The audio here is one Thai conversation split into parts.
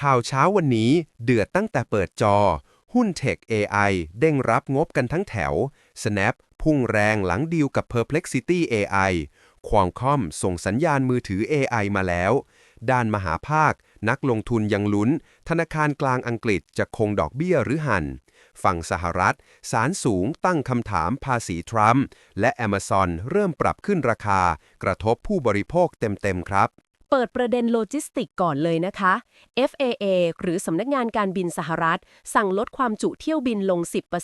ข่าวเช้าวันนี้เดือดตั้งแต่เปิดจอ หุ้นเทค AI เด้งรับงบกันทั้งแถว Snap พุ่งแรงหลังดีลกับ Perplexity AI ควองคอมส่งสัญญาณมือถือ AI มาแล้ว ด้านมหาภาค นักลงทุนยังลุ้น ธนาคารกลางอังกฤษจะคงดอกเบี้ยหรือหัน ฝั่งสหรัฐศาลสูงตั้งคำถามภาษีทรัมป์และ Amazon เริ่มปรับขึ้นราคา กระทบผู้บริโภคเต็มๆครับ เปิดประเด็นโลจิสติกก่อนเลยนะคะ FAA หรือสำนักงานการบินสหรัฐ สั่งลดความจุเที่ยวบินลง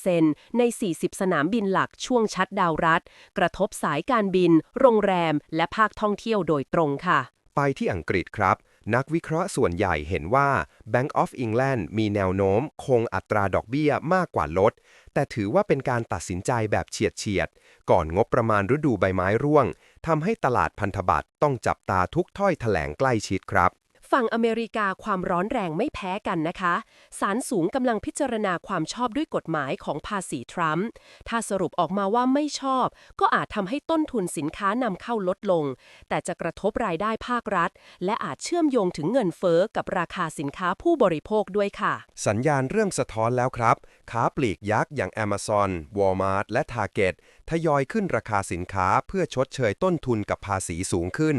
10%ใน 40 สนามบินหลักช่วงชัดดาวรัฐ กระทบสายการบิน โรงแรม และภาคท่องเที่ยวโดยตรงค่ะ ไปที่อังกฤษครับ นักวิเคราะห์ส่วนใหญ่เห็นว่า Bank of England มีแนวโน้ม คงอัตราดอกเบี้ยมากกว่าลด แต่ถือว่าเป็นการตัดสินใจแบบเฉียดเฉียด ก่อนงบประมาณฤดูใบไม้ร่วงทำให้ตลาดพันธบัตรต้องจับตาทุกถ้อยแถลงใกล้ชิดครับ ฝั่งอเมริกาความร้อนแรงไม่แพ้กันนะคะศาลสูงกำลังพิจารณาความชอบด้วยกฎหมายของภาษีทรัมป์ถ้าสรุปออกมาว่าไม่ชอบ ก็อาจทำให้ต้นทุนสินค้านำเข้าลดลง แต่จะกระทบรายได้ภาครัฐ และอาจเชื่อมโยงถึงเงินเฟอ้อกับราคาสินค้าผู้บริโภคด้วยค่ะ สัญญาณเริ่มสะท้อนแล้วครับ ค้าปลีกยักษ์อย่าง Amazon, Walmart และ Target ทยอยขึ้นราคาสินค้าเพื่อชดเชยต้นทุนกับภาษีสูงขึ้น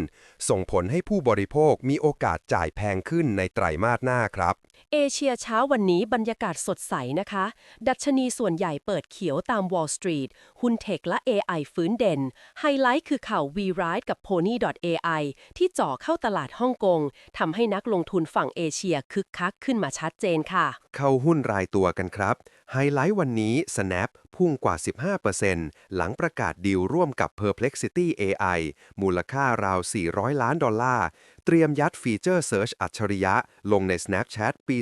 ส่งผลให้ผู้บริโภคมีโอกาสจ่ายแพงขึ้นในไตรมาสหน้าครับ เอเชียเช้าวันนี้บรรยากาศสดใสนะคะ ดัชนีส่วนใหญ่เปิดเขียวตาม Wall Street หุ้นเทคและ AI ฟื้นเด่น ไฮไลท์คือข่าว V-Ride กับ Pony.ai ที่จ่อเข้าตลาดฮ่องกงทำให้นักลงทุนฝั่งเอเชียคึกคักขึ้นมาชัดเจนค่ะ เข้าหุ้นรายตัวกันครับ ไฮไลท์วันนี้ Snap พุ่งกว่า 15%หลังประกาศดีลร่วมกับ Perplexity AI มูลค่าราว 400 ล้านดอลลาร์ เตรียมยัดฟีเจอร์ Search อัจฉริยะ ลงใน Snapchat ปี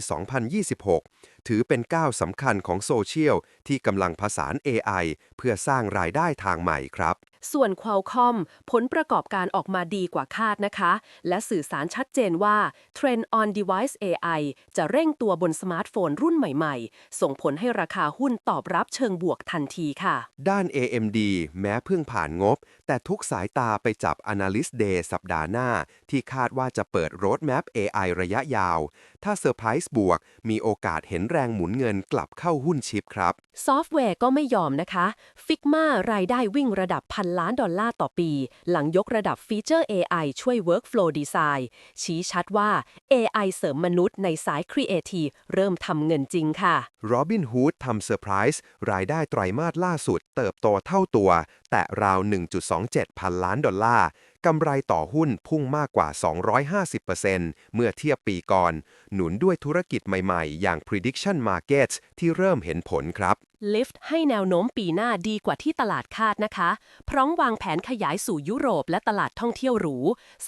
2026 ถือเป็นก้าวสำคัญของโซเชียลที่กำลังผสาน AI เพื่อสร้างรายได้ทางใหม่ครับ ส่วน Qualcomm ผลประกอบการออกมาดีกว่าคาดนะคะ และสื่อสารชัดเจนว่า Trend on Device AI จะเร่งตัวบนสมาร์ทโฟนรุ่นใหม่ๆ ส่งผลให้ราคาหุ้นตอบรับเชิงบวกทันทีค่ะ ด้าน AMD แม้เพิ่งผ่านงบ แต่ทุกสายตาไปจับ Analyst Day สัปดาห์หน้า ที่คาดว่าจะเปิด Roadmap AI ระยะยาว ถ้าเซอร์ไพรส์บวก มีโอกาสเห็นแรงหมุนเงินกลับเข้าหุ้นชิปครับ ซอฟต์แวร์ก็ไม่ยอมนะคะ Figma รายได้วิ่งระดับพันล้านดอลลาร์ต่อปี หลังยกระดับฟีเจอร์ AI ช่วย Workflow Design ชี้ชัดว่า AI เสริมมนุษย์ในสาย Creative เริ่มทำเงินจริงค่ะ Robinhood ทำเซอร์ไพรส์รายได้ไตรมาสล่าสุดเติบโตเท่าตัว แต่ราว 1.27 พันล้านดอลลาร์กำไรต่อหุ้นพุ่งมากกว่า 250%เมื่อเทียบปีก่อน หนุนด้วยธุรกิจใหม่ ๆ อย่าง Prediction Markets ที่เริ่มเห็นผลครับ Lyft ให้แนวโน้มปีหน้าดีกว่าที่ตลาดคาดนะคะ พร้อมวางแผนขยายสู่ยุโรปและตลาดท่องเที่ยวหรู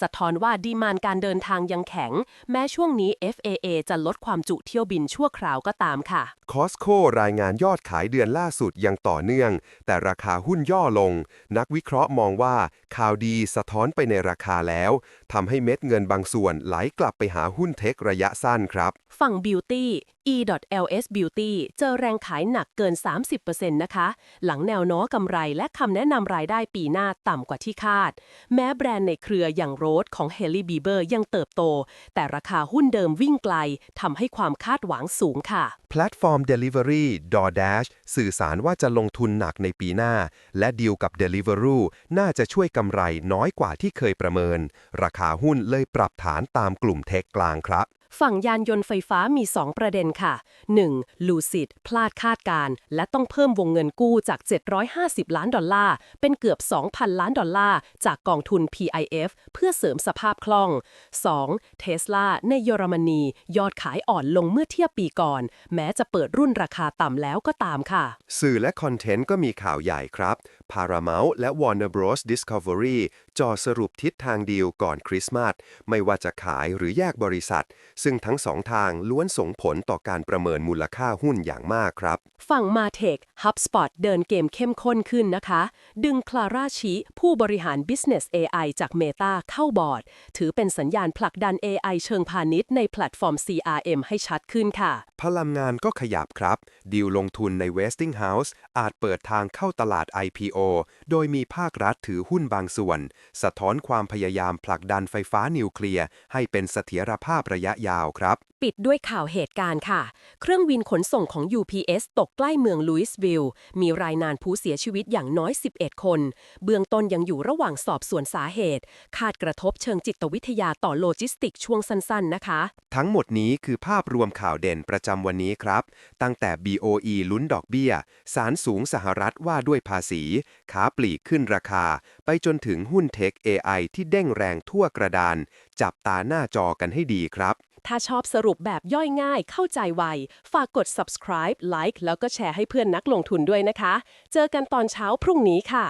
สะท้อนว่าดีมานการเดินทางยังแข็ง แม้ช่วงนี้ FAA จะลดความจุเที่ยวบินชั่วคราวก็ตามค่ะ Costco รายงานยอดขายเดือนล่าสุดยังต่อเนื่อง แต่ราคาหุ้นย่อลง นักวิเคราะห์มองว่าข่าวดีสะท้อนไปในราคาแล้วทำให้เม็ดเงินบางส่วนไหลกลับไปหาหุ้นเทคระยะสั้นครับ ฝั่ง Beauty E.ls Beauty เจอแรงขายหนักเกิน30%นะคะ หลังแนวโน้มกำไรและคำแนะนำรายได้ปีหน้าต่ำกว่าที่คาด แม้แบรนด์ในเครืออย่างโรสของ h a l e y Bieber ยังเติบโต แต่ราคาหุ้นเดิมวิ่งไกลทำให้ความคาดหวังสูงค่ะ แพลตฟอร์ม Delivery DoorDash สื่อสารว่าจะลงทุนหนักในปีหน้า และดีลกับ Deliveroo น่าจะช่วยกำไรน้อยกว่าที่เคยประเมิน ราคาหุ้นเลยปรับฐานตามกลุ่มเทคกลางครับ ฝั่งยานยนต์ไฟฟ้ามี 2 ประเด็นค่ะ 1. Lucid พลาดคาดการณ์และต้องเพิ่มวงเงินกู้จาก 750 ล้านดอลลาร์ เป็นเกือบ 2,000 ล้านดอลลาร์ จากกองทุน PIF เพื่อเสริมสภาพคล่อง 2. Tesla ในเยอรมนี ยอดขายอ่อนลงเมื่อเทียบปีก่อน แม้จะเปิดรุ่นราคาต่ำแล้วก็ตามค่ะ สื่อและคอนเทนต์ก็มีข่าวใหญ่ครับ Paramount และ Warner Bros Discovery จอสรุปทิศทางดีลก่อนคริสต์มาสไม่ว่าจะขายหรือแยกบริษัท ซึ่งทั้งสองทางล้วนส่งผลต่อการประเมินมูลค่าหุ้นอย่างมากครับ ฝั่ง Martech HubSpot เดินเกมเข้มข้นขึ้นนะคะ ดึงคลาร่าชีผู้บริหาร Business AI จาก Meta เข้าบอร์ด ถือเป็นสัญญาณผลักดัน AI เชิงพาณิชย์ในแพลตฟอร์ม CRM ให้ชัดขึ้นค่ะพลังงานก็ขยับครับ ดีลลงทุนใน Westinghouse อาจเปิดทางเข้าตลาด IPO โดยมีภาครัฐถือหุ้นบางส่วน สะท้อนความพยายามผลักดันไฟฟ้านิวเคลียร์ให้เป็นเสถียรภาพระยะยาวครับ ปิดด้วยข่าวเหตุการณ์ค่ะ เครื่องบินขนส่งของ UPS ตกใกล้เมืองลุยส์วิลล์มีรายนานผู้เสียชีวิตอย่างน้อย 11 คน เบื้องต้นยังอยู่ระหว่างสอบสวนสาเหตุ คาดกระทบเชิงจิตวิทยาต่อโลจิสติกช่วงสั้นๆ นะคะ ทั้งหมดนี้คือภาพรวมข่าวเด่นประจำวันนี้ครับ ตั้งแต่ BOE ลุ้นดอกเบี้ย สารสูงสหรัฐว่าด้วยภาษีขาปลีกขึ้นราคา ไปจนถึงหุ้นเทค AI ที่เด้งแรงทั่วกระดาน จับตาหน้าจอกันให้ดีครับ ถ้าชอบสรุปแบบย่อยง่ายเข้าใจไว ฝากกด subscribe like แล้วก็แชร์ให้เพื่อนนักลงทุนด้วยนะคะ เจอกันตอนเช้าพรุ่งนี้ค่ะ